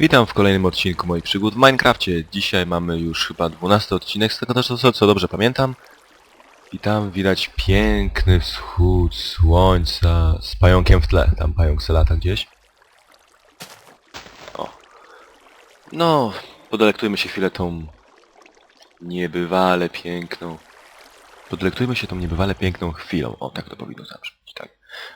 Witam w kolejnym odcinku moich przygód w Minecrafcie. Dzisiaj mamy już chyba 12 odcinek, z tego co, co dobrze pamiętam. I tam widać piękny wschód słońca z pająkiem w tle. Tam pająk se lata gdzieś. O. No, podelektujmy się chwilę tą niebywale piękną... Podelektujmy się tą niebywale piękną chwilą. O, tak to powinno zabrzmieć, tak.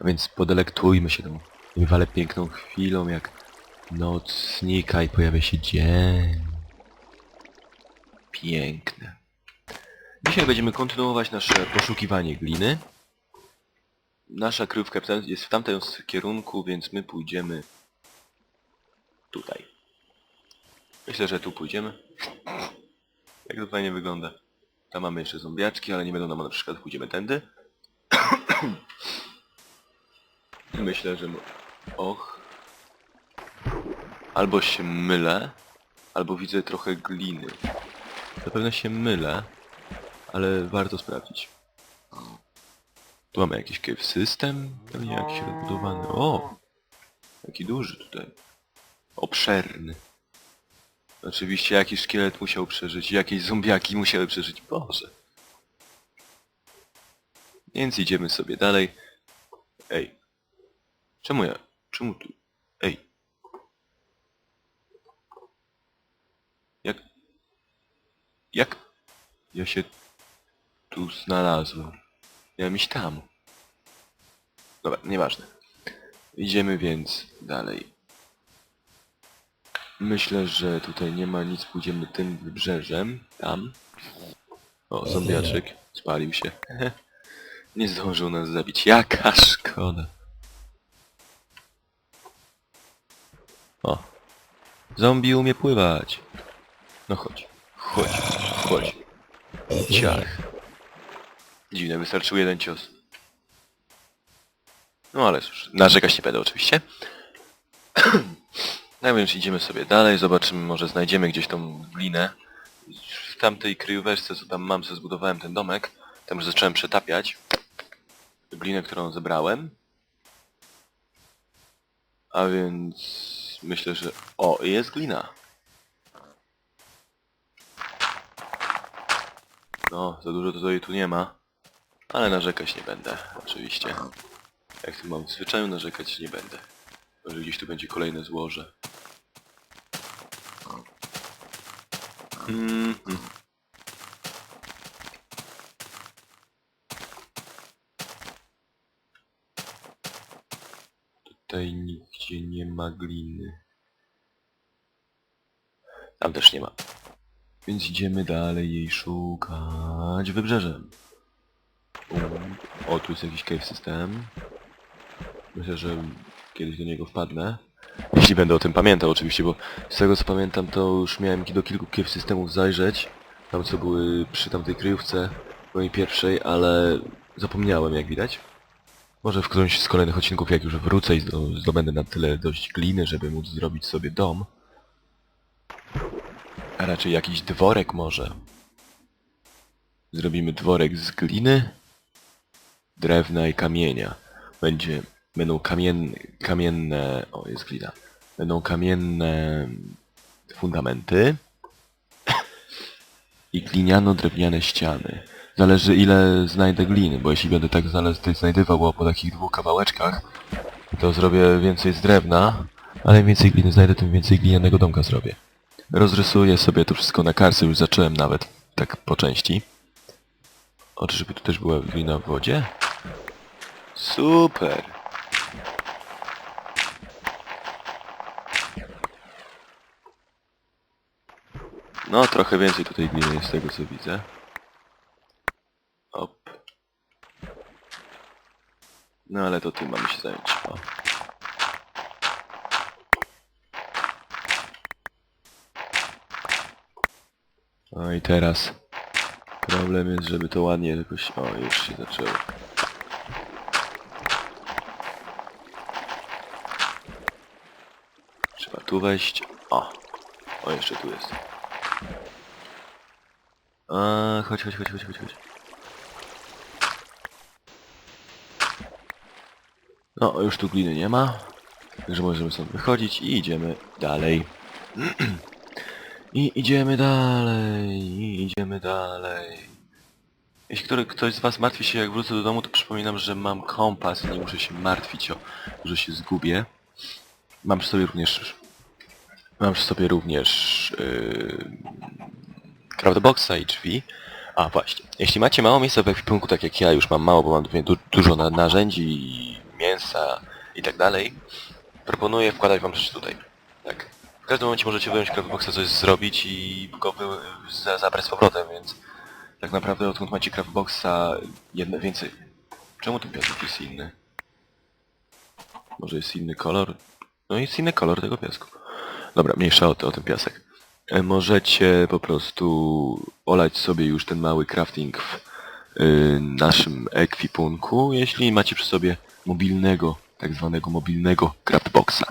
A więc podelektujmy się tą niebywale piękną chwilą, jak noc znika i pojawia się dzień. Piękne. Dzisiaj będziemy kontynuować nasze poszukiwanie gliny. Nasza kryjówka jest w tamtym kierunku, więc my pójdziemy tutaj. Myślę, że tu pójdziemy. Jak to fajnie wygląda. Tam mamy jeszcze zombiaczki, ale nie będą nam na przykład pójdziemy tędy. Myślę, że... Och. Albo się mylę, albo widzę trochę gliny. Zapewne się mylę, ale warto sprawdzić. Tu mamy jakiś cave system, pewnie jakiś rozbudowany. O! Jaki duży tutaj. Obszerny. Oczywiście jakiś szkielet musiał przeżyć, jakieś zombiaki musiały przeżyć. Boże. Więc idziemy sobie dalej. Ej. Czemu ja? Czemu tu? Ej. Jak... Jak... Ja się... Tu znalazłem. Miałem iść tam. Dobra, nieważne. Idziemy więc dalej. Myślę, że tutaj nie ma nic. Pójdziemy tym wybrzeżem. Tam. O, zombiaczek. Spalił się. nie zdążył nas zabić. Jaka szkoda. O. Zombie umie pływać. No chodź. Chodź. Chodź. Ciach. Dziwne, wystarczył jeden cios. No ale cóż, narzekać nie będę oczywiście. No więc idziemy sobie dalej, zobaczymy, może znajdziemy gdzieś tą glinę. W tamtej kryjóweczce, co tam mam, co zbudowałem ten domek, tam już zacząłem przetapiać glinę, którą zebrałem. A więc myślę, że... O, jest glina. No, za dużo jej tu nie ma. Ale narzekać nie będę, oczywiście. Jak tu mam w zwyczaju, narzekać nie będę. Może gdzieś tu będzie kolejne złoże. Mhm. Tutaj nigdzie nie ma gliny. Tam też nie ma. Więc idziemy dalej jej szukać wybrzeżem. O, tu jest jakiś cave system. Myślę, że kiedyś do niego wpadnę. Jeśli będę o tym pamiętał oczywiście, bo z tego co pamiętam to już miałem do kilku cave systemów zajrzeć. Tam co były przy tamtej kryjówce mojej pierwszej, ale zapomniałem jak widać. Może w którymś z kolejnych odcinków jak już wrócę i zdo- zdobędę na tyle dość gliny, żeby móc zrobić sobie dom. A raczej jakiś dworek może. Zrobimy dworek z gliny, drewna i kamienia. Będzie, będą kamienne, kamienne, o jest glina, będą kamienne fundamenty i gliniano-drewniane ściany. Zależy ile znajdę gliny, bo jeśli będę tak znajdywał po takich dwóch kawałeczkach, to zrobię więcej z drewna, ale im więcej gliny znajdę, tym więcej glinianego domka zrobię. Rozrysuję sobie to wszystko na kartce, już zacząłem nawet, tak po części. O, żeby tu też była glina w wodzie? Super! No, trochę więcej tutaj gliny jest z tego co widzę. Op. No ale to tym mamy się zająć. O. No i teraz problem jest, żeby to ładnie jakoś... O, już się zaczęło. Trzeba tu wejść. O! O, jeszcze tu jest. A, chodź, chodź, chodź, chodź, chodź, chodź. No, już tu gliny nie ma. Także możemy stąd wychodzić i idziemy dalej. I idziemy dalej, i idziemy dalej. Jeśli ktoś z was martwi się jak wrócę do domu, to przypominam, że mam kompas i nie muszę się martwić o, że się zgubię. Mam przy sobie również... Mam przy sobie również... Yy, Craftboxa i drzwi. A właśnie, jeśli macie mało miejsca w ekwipunku, tak jak ja już mam mało, bo mam du dużo na narzędzi, mięsa i tak dalej, proponuję wkładać wam rzeczy tutaj. Tak. W każdym momencie możecie wyjąć Craftboxa, coś zrobić i go za zabrać z powrotem, więc tak naprawdę odkąd macie Craftboxa jedno więcej... Czemu ten piasek jest inny? Może jest inny kolor? No jest inny kolor tego piasku. Dobra, mniejsza o, o ten piasek. E, Możecie po prostu olać sobie już ten mały crafting w y, naszym ekwipunku, jeśli macie przy sobie mobilnego, tak zwanego mobilnego craftboxa.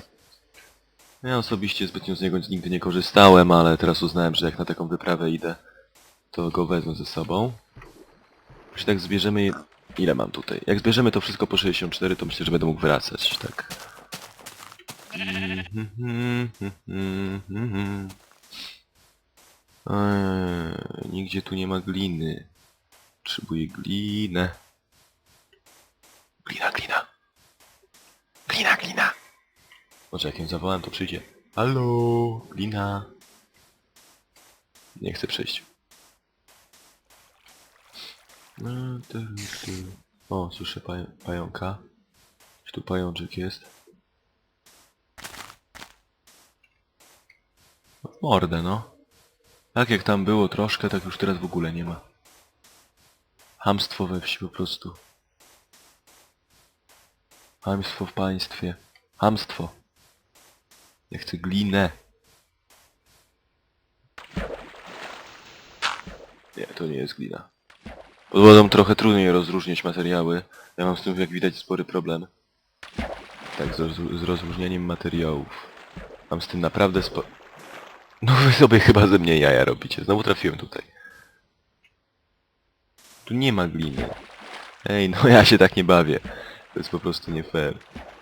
Ja osobiście zbytnio z niego nigdy nie korzystałem, ale teraz uznałem, że jak na taką wyprawę idę, to go wezmę ze sobą. Jeśli tak zbierzemy... Ile mam tutaj? Jak zbierzemy to wszystko po 64, to myślę, że będę mógł wracać, tak. Eee, nigdzie tu nie ma gliny. Potrzebuję glinę. Glina, glina. Glina, glina. Może jak ją zawołam, to przyjdzie. Halo, glina. Nie chcę przejść. No. O, słyszę paj pająka. Czy tu pajączek jest? No, Mordę, no. Tak jak tam było troszkę, tak już teraz w ogóle nie ma. Hamstwo we wsi po prostu. Hamstwo w państwie. Hamstwo. Ja chcę glinę. Nie, to nie jest glina. Pod wodą trochę trudniej rozróżniać materiały. Ja mam z tym, jak widać, spory problem. Tak, z, roz z rozróżnianiem materiałów. Mam z tym naprawdę spo... No wy sobie chyba ze mnie jaja robicie. Znowu trafiłem tutaj. Tu nie ma gliny. Ej, no ja się tak nie bawię. To jest po prostu nie fair.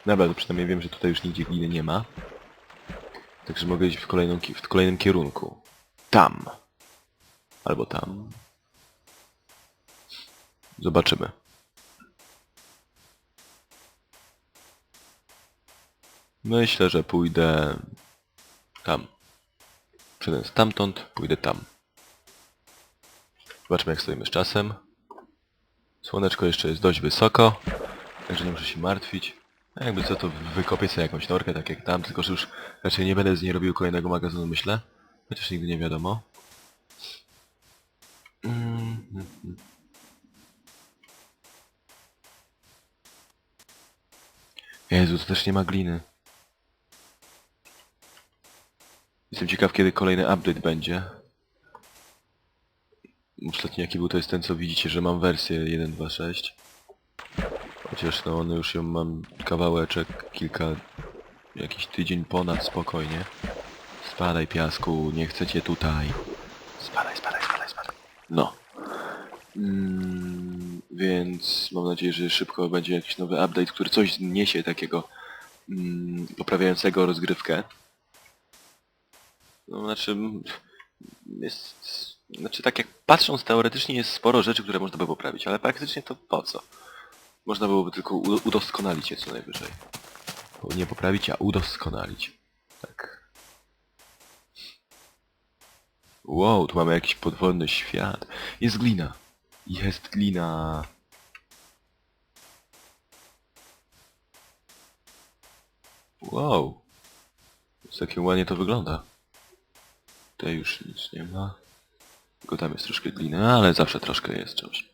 Dobra, to przynajmniej wiem, że tutaj już nigdzie gliny nie ma. Także mogę iść w, kolejną, w kolejnym kierunku. Tam. Albo tam. Zobaczymy. Myślę, że pójdę tam. Przyjdę stamtąd, pójdę tam. Zobaczmy jak stoimy z czasem. Słoneczko jeszcze jest dość wysoko, także nie muszę się martwić. A jakby co to wykopię sobie jakąś norkę, tak jak tam, tylko że już raczej nie będę z niej robił kolejnego magazynu, myślę. Chociaż nigdy nie wiadomo. Jezu, to też nie ma gliny. Jestem ciekaw, kiedy kolejny update będzie. Ostatni jaki był, to jest ten, co widzicie, że mam wersję 1.2.6. Chociaż no, one już ją mam kawałeczek, kilka, jakiś tydzień ponad spokojnie. Spadaj piasku, nie chcecie tutaj. Spadaj, spadaj, spadaj, spadaj. No. Mm, więc mam nadzieję, że szybko będzie jakiś nowy update, który coś niesie takiego mm, poprawiającego rozgrywkę. No znaczy... Jest... Znaczy tak jak patrząc teoretycznie jest sporo rzeczy, które można by poprawić, ale praktycznie to po co? Można byłoby tylko udoskonalić je co najwyżej. Nie poprawić, a udoskonalić. Tak. Wow, tu mamy jakiś podwodny świat. Jest glina. Jest glina. Wow. Takie ładnie to wygląda. Tutaj już nic nie ma. Tylko tam jest troszkę gliny, ale zawsze troszkę jest czymś.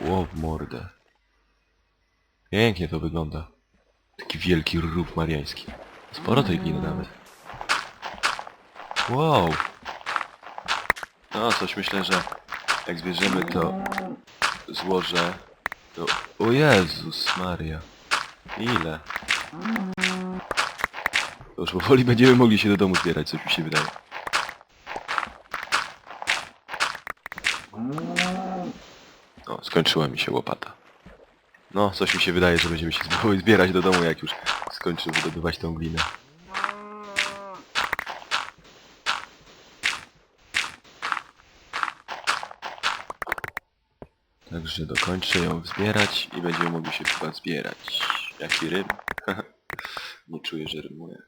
Ło, w mordę. Pięknie to wygląda. Taki wielki rów mariański. Sporo tej gliny nawet. Wow. No, coś myślę, że jak zbierzemy to złożę... To... O Jezus Maria. Ile? To już powoli będziemy mogli się do domu zbierać, coś mi się wydaje. O, skończyła mi się łopata. No, coś mi się wydaje, że będziemy się zbierać do domu, jak już skończy wydobywać tą glinę. Także dokończę ją zbierać i będziemy mogli się chyba zbierać. Jaki rym? Nie czuję, że rymuję.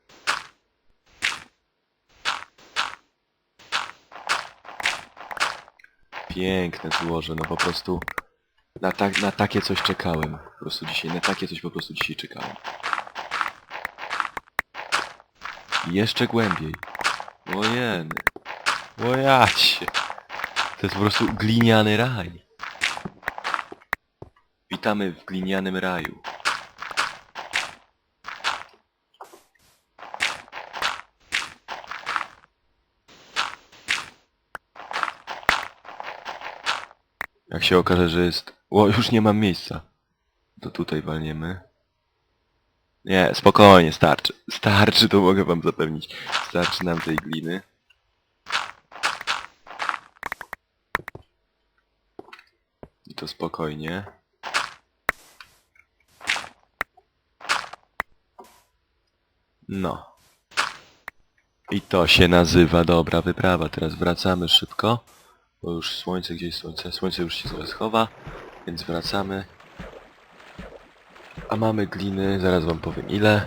Piękne złoże, no po prostu na, na takie coś czekałem. Po prostu dzisiaj, na takie coś po prostu dzisiaj czekałem. Jeszcze głębiej. Ojeny. Ojacie. To jest po prostu gliniany raj. Witamy w glinianym raju. Jak się okaże, że jest... O, już nie mam miejsca. To tutaj walniemy. Nie, spokojnie, starczy. Starczy, to mogę wam zapewnić. Starczy nam tej gliny. I to spokojnie. No. I to się nazywa dobra wyprawa. Teraz wracamy szybko. Bo już słońce, gdzieś słońce? Słońce już się zaraz chowa, więc wracamy. A mamy gliny, zaraz wam powiem ile.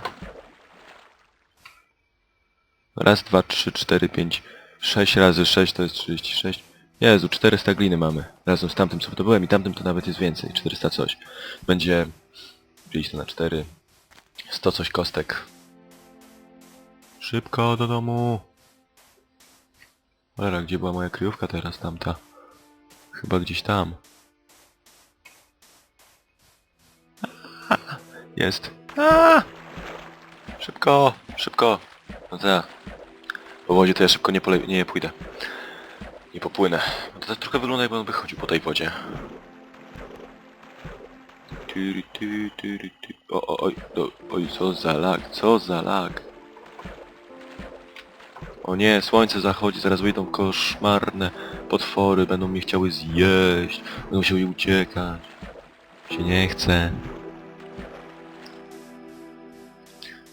Raz, dwa, trzy, cztery, pięć, sześć razy sześć to jest 36. Jezu, 400 gliny mamy. Razem z tamtym co to byłem i tamtym to nawet jest więcej. 400 coś. Będzie... Dzielić to na 4. 100 coś kostek. Szybko do domu. Cholera, gdzie była moja kryjówka teraz tamta? Chyba gdzieś tam. Jest. A! Szybko, szybko. No tak. Po wodzie to ja szybko nie, pole... nie pójdę. Nie popłynę. No to tak trochę wygląda jakby on wychodził po tej wodzie. Tyry, ty, tyry, ty. O, o, oj, do, oj, co za lag, co za lag. O nie, słońce zachodzi, zaraz wyjdą koszmarne potwory, będą mnie chciały zjeść, będą musiały uciekać. Się nie chce.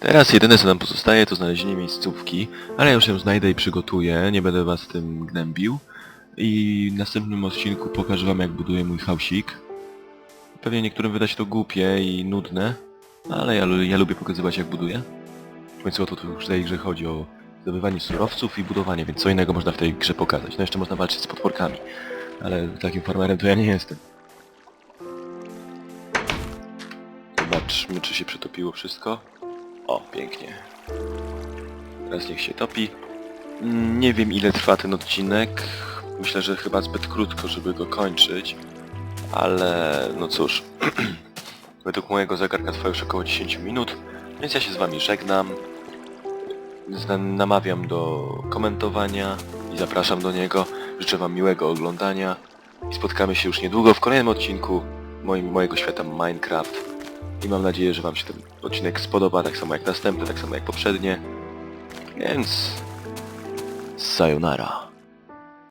Teraz jedyne co nam pozostaje to znalezienie miejscówki, ale ja już ją znajdę i przygotuję, nie będę was tym gnębił. I w następnym odcinku pokażę wam jak buduję mój hausik. Pewnie niektórym wyda się to głupie i nudne, ale ja, ja lubię pokazywać jak buduję. W końcu o to już w tej grze chodzi o zdobywanie surowców i budowanie, więc co innego można w tej grze pokazać. No jeszcze można walczyć z potworkami, ale takim farmerem to ja nie jestem. Zobaczmy czy się przetopiło wszystko. O, pięknie. Teraz niech się topi. Nie wiem ile trwa ten odcinek. Myślę, że chyba zbyt krótko, żeby go kończyć. Ale no cóż. Według mojego zegarka trwa już około 10 minut, więc ja się z wami żegnam. Namawiam do komentowania i zapraszam do niego. Życzę wam miłego oglądania i spotkamy się już niedługo w kolejnym odcinku moim, mojego świata Minecraft. I mam nadzieję, że wam się ten odcinek spodoba, tak samo jak następny, tak samo jak poprzednie. Więc... Sayonara.